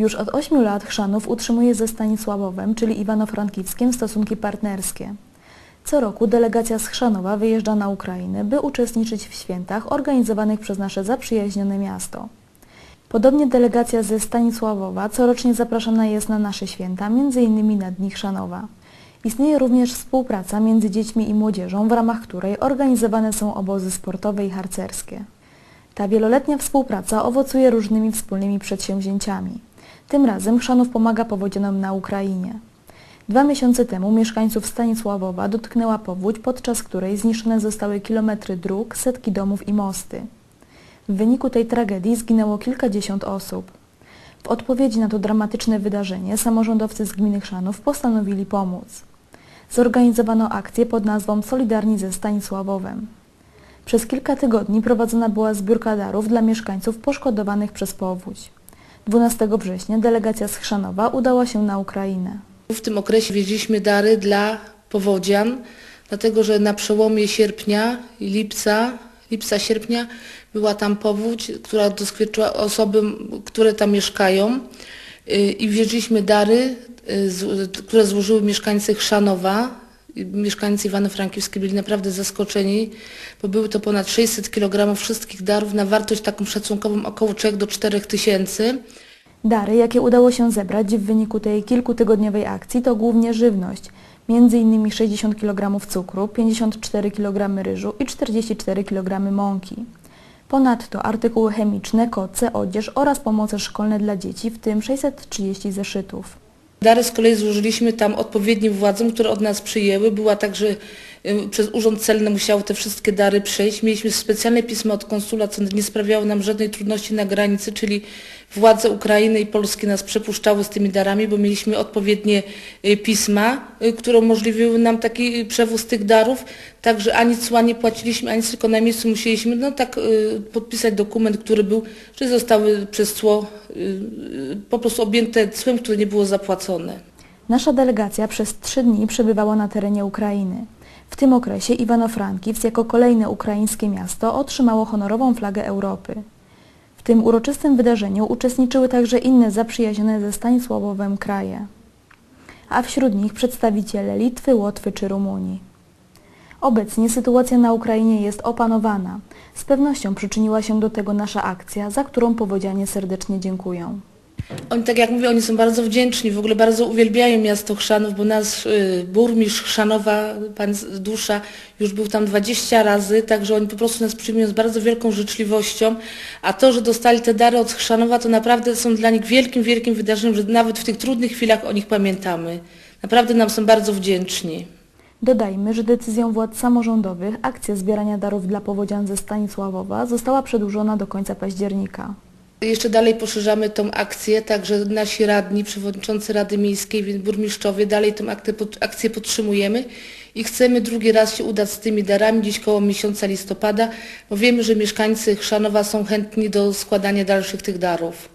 Już od 8 lat Chrzanów utrzymuje ze Stanisławowem, czyli Iwano-Frankiwskim, stosunki partnerskie. Co roku delegacja z Chrzanowa wyjeżdża na Ukrainę, by uczestniczyć w świętach organizowanych przez nasze zaprzyjaźnione miasto. Podobnie delegacja ze Stanisławowa corocznie zapraszana jest na nasze święta, m.in. na Dni Chrzanowa. Istnieje również współpraca między dziećmi i młodzieżą, w ramach której organizowane są obozy sportowe i harcerskie. Ta wieloletnia współpraca owocuje różnymi wspólnymi przedsięwzięciami. Tym razem Chrzanów pomaga powodzianom na Ukrainie. Dwa miesiące temu mieszkańców Stanisławowa dotknęła powódź, podczas której zniszczone zostały kilometry dróg, setki domów i mosty. W wyniku tej tragedii zginęło kilkadziesiąt osób. W odpowiedzi na to dramatyczne wydarzenie samorządowcy z gminy Chrzanów postanowili pomóc. Zorganizowano akcję pod nazwą Solidarni ze Stanisławowem. Przez kilka tygodni prowadzona była zbiórka darów dla mieszkańców poszkodowanych przez powódź. 12 września delegacja z Chrzanowa udała się na Ukrainę. W tym okresie wieźliśmy dary dla powodzian, dlatego że na przełomie sierpnia i lipca, lipca-sierpnia była tam powódź, która doskwiadczyła osoby, które tam mieszkają y, i wieźliśmy dary, y, które złożyły mieszkańcy Chrzanowa. Mieszkańcy Iwano-Frankiwskie byli naprawdę zaskoczeni, bo były to ponad 600 kg wszystkich darów na wartość taką szacunkową około 3 do 4 tysięcy. Dary, jakie udało się zebrać w wyniku tej kilkutygodniowej akcji to głównie żywność, m.in. 60 kg cukru, 54 kg ryżu i 44 kg mąki. Ponadto artykuły chemiczne, koce, odzież oraz pomoce szkolne dla dzieci, w tym 630 zeszytów. Dary z kolei złożyliśmy tam odpowiednim władzom, które od nas przyjęły. Była także przez Urząd Celny musiało te wszystkie dary przejść. Mieliśmy specjalne pismo od konsula, co nie sprawiało nam żadnej trudności na granicy, czyli władze Ukrainy i Polski nas przepuszczały z tymi darami, bo mieliśmy odpowiednie y, pisma, y, które umożliwiły nam taki przewóz tych darów. Także ani cła nie płaciliśmy, ani tylko na miejscu musieliśmy no tak y, podpisać dokument, który był, że zostały przez cło y, y, po prostu objęte cłem, które nie było zapłacone. Nasza delegacja przez trzy dni przebywała na terenie Ukrainy. W tym okresie Iwano-Frankiwsk jako kolejne ukraińskie miasto otrzymało honorową flagę Europy. W tym uroczystym wydarzeniu uczestniczyły także inne zaprzyjaźnione ze Stanisławowem kraje, a wśród nich przedstawiciele Litwy, Łotwy czy Rumunii. Obecnie sytuacja na Ukrainie jest opanowana. Z pewnością przyczyniła się do tego nasza akcja, za którą powodzianie serdecznie dziękują. Oni, tak jak mówię, oni są bardzo wdzięczni, w ogóle bardzo uwielbiają miasto Chrzanów, bo nasz y, burmistrz Chrzanowa, pan Dusza, już był tam 20 razy, także oni po prostu nas przyjmują z bardzo wielką życzliwością, a to, że dostali te dary od Chrzanowa, to naprawdę są dla nich wielkim, wielkim wydarzeniem, że nawet w tych trudnych chwilach o nich pamiętamy. Naprawdę nam są bardzo wdzięczni. Dodajmy, że decyzją władz samorządowych akcja zbierania darów dla powodzian ze Stanisławowa została przedłużona do końca października. Jeszcze dalej poszerzamy tą akcję, także nasi radni, przewodniczący Rady Miejskiej, burmistrzowie, dalej tą akcję, podtrzymujemy i chcemy drugi raz się udać z tymi darami gdzieś koło miesiąca listopada, bo wiemy, że mieszkańcy Chrzanowa są chętni do składania dalszych tych darów.